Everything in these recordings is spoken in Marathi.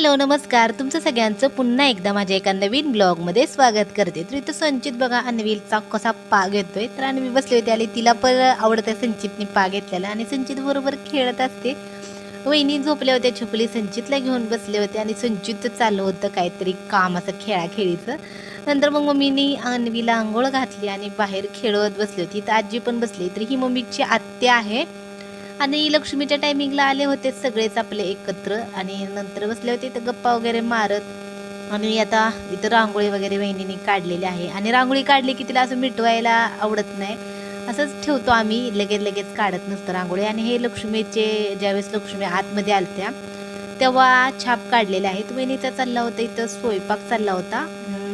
हॅलो नमस्कार. तुमचं सगळ्यांचं पुन्हा एकदा माझ्या एका नवीन ब्लॉगमध्ये स्वागत करते. तर इथं संचित बघा अन्वीलचा कसा पा घेतोय. तर अन्वी बसली होती आणि तिला पण आवडत आहे संचितने पा घेतलेला. आणि संचित बरोबर खेळत असते. वहिनी झोपल्या होत्या छुपली संचितला घेऊन बसले होते आणि संचित चालू होतं काहीतरी काम असं खेळाखेळीचं. नंतर मग मम्मीनी अन्वीला आंघोळ घातली आणि बाहेर खेळत बसली होती. तर आजी पण बसली. तर ही मम्मीची आत्या आहे. आणि लक्ष्मीच्या टायमिंगला आले होते सगळेच आपले एकत्र. आणि नंतर बसले होते तर गप्पा वगैरे मारत. आणि आता इथं रांगोळी वगैरे वहिनीने काढलेली आहे. आणि रांगोळी काढली की तिला असं मिटवायला आवडत नाही. असंच ठेवतो आम्ही. लगेच लगेच काढत नसतं रांगोळी. आणि हे लक्ष्मीचे ज्यावेळेस लक्ष्मी आतमध्ये आलत्या तेव्हा छाप काढलेला आहेत वहिनीचा चालला होता इथं स्वयंपाक चालला होता.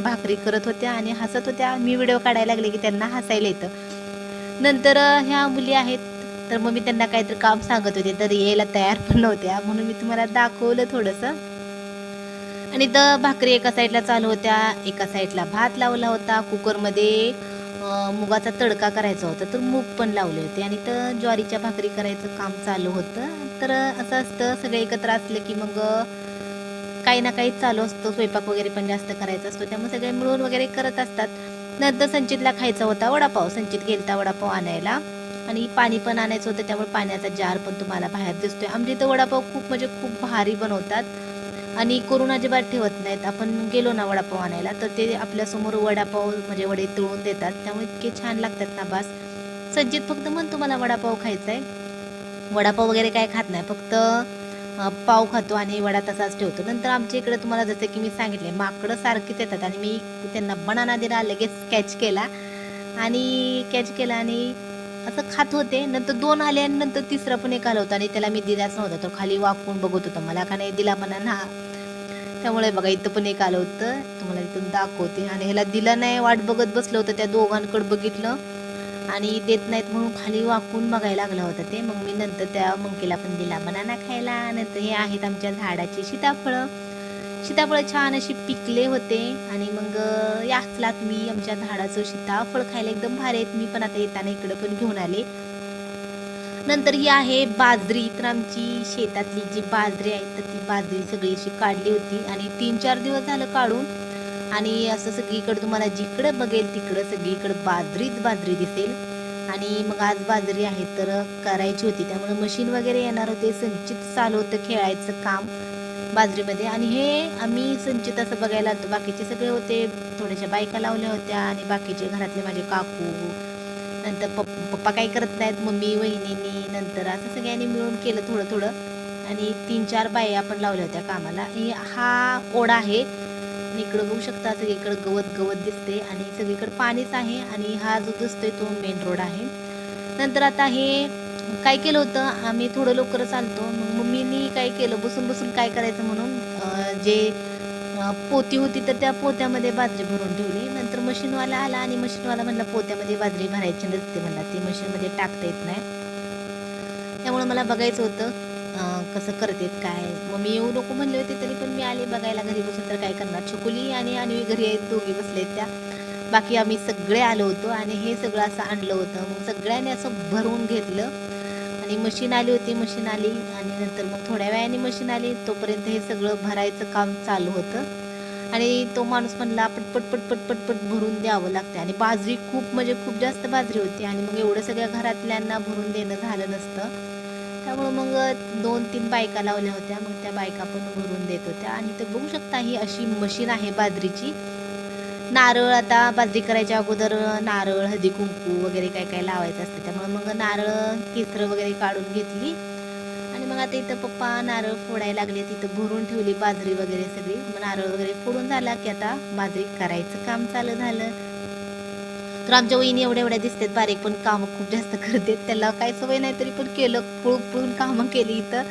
भाकरी करत होत्या आणि हसत होत्या. मी व्हिडिओ काढायला लागले की त्यांना हसायला येतं. नंतर ह्या मुली आहेत. तर मग मी त्यांना काहीतरी काम सांगत होते तर यायला तयार पण नव्हत्या म्हणून मी तुम्हाला दाखवलं थोडंसं. आणि तर भाकरी एका साईडला चालू होत्या एका साईडला भात लावला होता. कुकरमध्ये मुगाचा तडका करायचा होता तर मूग पण लावले होते. आणि तर ज्वारीच्या भाकरी करायचं काम चालू होतं. तर असं असतं सगळे एकत्र असले की मग काही ना काही चालू असतं. स्वयंपाक वगैरे पण जास्त करायचा असतो. त्यामुळे सगळे मिळून वगैरे करत असतात. नंतर संचितला खायचा होता वडापाव. संचित गेलता वडापाव आणायला. आणि पाणी पण आणायचं होतं त्यामुळे पाण्याचा जार पण तुम्हाला बाहेर दिसतोय. आमच्या इथं वडापाव खूप म्हणजे खूप भारी बनवतात. आणि करून अजिबात ठेवत नाहीत. आपण गेलो ना वडापाव आणायला तर ते आपल्यासमोर वडापाव म्हणजे वडे तळून देतात. त्यामुळे इतके छान लागतात ना बास. सज्जित फक्त म्हण तुम्हाला वडापाव खायचा आहे वडापाव वगैरे काय खात नाही. फक्त पाव खातो आणि वडा तसाच ठेवतो. नंतर आमच्या इकडे तुम्हाला जसं की मी सांगितले माकडं सारखीच येतात. आणि मी त्यांना बनाना दिला लगेच कॅच केला. आणि कॅच केला आणि असं खात होते. नंतर दोन आले आणि नंतर तिसरा पण एक आला होता आणि त्याला मी दिलाच नव्हता. तो खाली वाकून बघत होता. मला का नाही दिला म्हणा ना. त्यामुळे बघा इथं पण एक आलं होतं. तुम्हाला इथून दाखवते. आणि ह्याला दिलं नाही वाट बघत बसलं होतं त्या दोघांकडे बघितलं. आणि देत नाहीत म्हणून खाली वाकून बघायला लागला होता ते. मग मी नंतर त्या मंकीला पण दिला बनाना खायला. नंतर हे आहेत आमच्या झाडाची सीताफळं. सीताफळं छान अशी पिकले होते. आणि मग याचला तुम्ही आमच्या झाडाचं सीताफळ खायला एकदम भारी आहेत. मी पण आता येताना इकडं पण घेऊन आले. नंतर ही आहे बाजरी. तर आमची शेतातली जी बाजरी आहे तर ती बाजरी सगळी अशी काढली होती आणि तीन चार दिवस झालं काढून. आणि असं सगळीकडे तुम्हाला जिकडं बघेल तिकडं सगळीकडे बाजरीच बाजरी दिसेल. आणि मग आज बाजरी आहे तर करायची होती. त्यामुळे मशीन वगैरे येणार होते. संचित चालू होतं खेळायचं काम. बाजरीमध्ये. आणि हे आम्ही संचित असं बघायला होतो बाकीचे सगळे होते थोड्याशा बायका लावल्या होत्या आणि बाकीचे घरातले माझे काकू नंतर पप पप्पा काही करत नाहीत मम्मी वहिनीनी नंतर असं सगळ्यांनी मिळून केलं थोडं थोडं. आणि तीन चार बाया आपण लावल्या होत्या कामाला. हे हा ओढा आहे. आणि इकडं बघू शकता सगळीकडे गवत गवत दिसते आणि सगळीकडे पाणीच आहे. आणि हा जो दिसतोय तो मेन रोड आहे. नंतर आता हे काय केलं होतं आम्ही थोडं लवकर चालतो. मग मम्मीनी काय केलं बसून बसून काय करायचं म्हणून जे पोती होती तर त्या पोत्यामध्ये बाजरी भरून ठेवली. नंतर मशीनवाला आला आणि मशीनवाला म्हणला पोत्यामध्ये बाजरी भरायची नसते म्हणला. ती मशीनमध्ये टाकता येत नाही. त्यामुळे मला बघायचं होतं अं, कसं करतेत काय. मग मी येऊ नको म्हणले होते तरी पण मी आले बघायला घरी बसून तर काय करणार? छकुली आणि आणवी घरी आहेत दोघी बसलेत त्या. बाकी आम्ही सगळे आलो होतो आणि हे सगळं असं आणलं होतं. मग सगळ्यांनी असं भरून घेतलं. म्हणजे आणि मशीन आली होती मशीन आली आणि नंतर मग थोड्या वेळाने मशीन आली तोपर्यंत हे सगळं भरायचं काम चालू होतं. आणि तो माणूस म्हणला पटपट पटपट पटपट भरून द्यावं लागते आणि बाजरी खूप म्हणजे खूप जास्त बाजरी होती आणि मग एवढं सगळ्या घरातल्यांना भरून देणं झालं नसतं. त्यामुळं मग दोन तीन बायका लावल्या होत्या. मग त्या बायका पण भरून देत होत्या. आणि तर बघू शकता ही अशी मशीन आहे बाजरीची. नारळ आता बाजरी करायच्या अगोदर नारळ हळदी कुंकू वगैरे काय काय लावायचं असतं. त्यामुळे मग नारळ केसर वगैरे काढून घेतली. आणि मग आता इथं पप्पा नारळ फोडायला लागले तिथं भरून ठेवली बाजरी वगैरे सगळी. मग नारळ वगैरे फोडून झाला की आता बाजरी करायचं काम चालू झालं. तर आमच्या वहिनी एवढ्या एवढ्या दिसतात बारीक पण कामं खूप जास्त करतात. त्याला काय सवय नाही तरी पण केलं पुळून पुळून कामं केली इथं.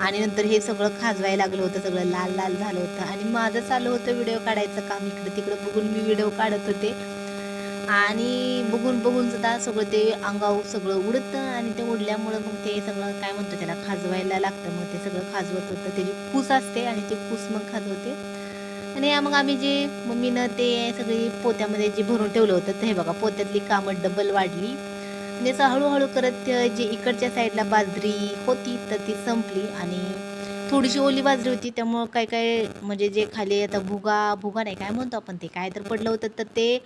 आणि नंतर हे सगळं खाजवायला लागलं होतं सगळं लाल लाल झालं होतं. आणि माझं चालू होतं व्हिडिओ काढायचं काम इकडं तिकडं. बघून मी व्हिडिओ काढत होते. आणि बघून बघून सुद्धा सगळं ते अंगावर सगळं उडतं आणि ते उडल्यामुळं मग ते सगळं काय म्हणतो त्याला खाजवायला लागतं. मग ते सगळं खाजवत होतं. त्याची पूस असते आणि ते पूस मग खाजवते. आणि या मग आम्ही जे मम्मीनं ते सगळी पोत्यामध्ये जे भरून ठेवलं होतं ते हे बघा पोत्यातली कामं डबल वाढली. जसं असं हळूहळू करत जे इकडच्या साईडला बाजरी होती तर ती संपली आणि थोडीशी ओली बाजरी होती. त्यामुळं काय काय म्हणजे जे खाली आता भुगा भुगा नाही काय म्हणतो आपण ते काय तर पडलं होतं तर ते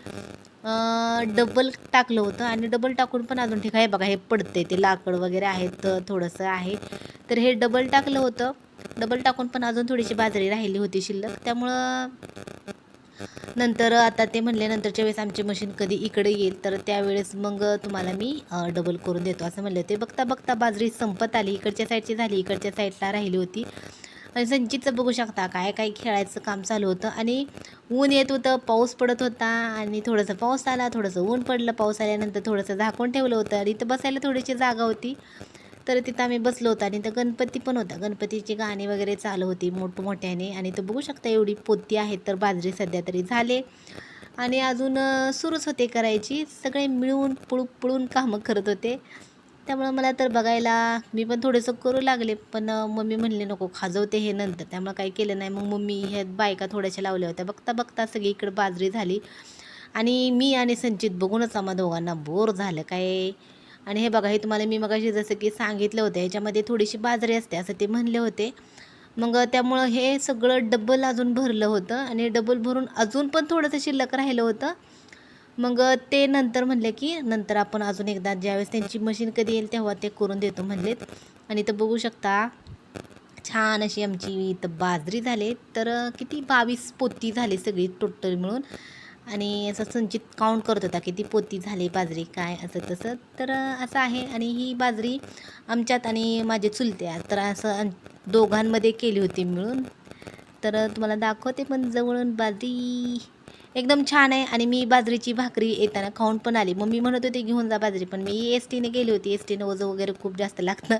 डबल टाकलं होतं आणि डबल टाकून पण अजून ठीक आहे बघा हे पडते ते लाकड वगैरे आहेत थोडंसं आहे. तर हे डबल टाकलं होतं. डबल टाकून पण अजून थोडीशी बाजरी राहिली होती शिल्लक. त्यामुळं नंतर आता ते म्हणले नंतरच्या वेळेस आमची मशीन कधी इकडे येईल तर त्यावेळेस मग तुम्हाला मी डबल करून देतो असं म्हणले होते. बघता बघता बाजरी संपत आली इकडच्या साईडची झाली इकडच्या साईडला राहिली होती. आणि संचितचं बघू शकता काय काय खेळायचं काम चालू होतं. आणि ऊन येत होतं पाऊस पडत होता आणि थोडंसं पाऊस आला थोडंसं ऊन पडलं पाऊस आल्यानंतर थोडंसं झाकून ठेवलं होतं आणि इथं बसायला थोडीशी जागा होती. तर तिथं आम्ही बसलो होतो आणि तर गणपती पण होता. गणपतीची गाणी वगैरे चालू होती मोठमोठ्याने आणि तो बघू शकता एवढी पोती आहेत तर बाजरी सध्या तरी झाले. आणि अजून सुरूच होते करायची. सगळे मिळून पुळू पळून कामं करत होते. त्यामुळं मला तर बघायला मी पण थोडंसं करू लागले. पण मम्मी म्हणले नको खाजवते हे नंतर. त्यामुळं काही केलं नाही. मग मम्मी ह्या बायका थोड्याशा लावल्या होत्या. बघता बघता सगळी इकडं बाजरी झाली. आणि मी आणि संचित बघूनच आम्हा दोघांना बोर झालं. काय आणि हे बघा हे तुम्हाला मी मगाशी जसं की सांगितलं होतं ह्याच्यामध्ये थोडीशी बाजरी असते असं ते म्हणले होते. मग त्यामुळं हे सगळं डबल अजून भरलं होतं आणि डबल भरून अजून पण थोडंसं शिल्लक राहिलं होतं. मग ते नंतर म्हणले की नंतर आपण अजून एकदा ज्यावेळेस त्यांची मशीन कधी येईल तेव्हा ते करून देतो म्हणलेत. आणि तर बघू शकता छान अशी आमची इथं बाजरी झाले. तर किती बावीस पोती झाली सगळी टोटल मिळून. आणि असं संचित काउंट करत होता किती पोती झाली बाजरी काय असं तसं. तर असं आहे आणि ही बाजरी आमच्यात आणि माझे चुलत्या तर असं दोघांमध्ये केली होती मिळून. तर तुम्हाला दाखवते पण जवळून बाजरी एकदम छान आहे आणि मी बाजरीची भाकरी येताना खाऊन पण आली. मम्मी म्हणत होती घेऊन जा बाजरी. पण मी एस टीने गेली होती. एस टीनं वजं वगैरे खूप जास्त लागतं.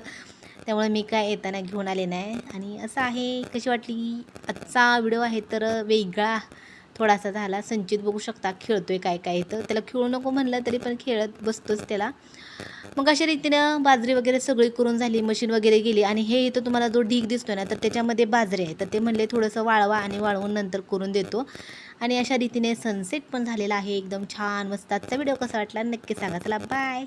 त्यामुळे मी काय येताना घेऊन आले नाही. आणि असं आहे कशी वाटली? आजचा व्हिडिओ आहे तर वेगळा. थोडासा झाला. संचित बघू शकता खेळतोय काय काय येतं त्याला खेळू नको म्हणलं तरी पण खेळत बसतोच त्याला. मग अशा रीतीनं बाजरी वगैरे सगळी करून झाली मशीन वगैरे गेली आणि हे इथं तुम्हाला जो ढीग दिसतो ना तर त्याच्यामध्ये बाजरी आहे. तर ते म्हणले थोडंसं वाळवा आणि वाळवून नंतर करून देतो. आणि अशा रीतीने सनसेट पण झालेला आहे. एकदम छान मस्त. आजचा व्हिडिओ कसा वाटला नक्की सांगा. चला बाय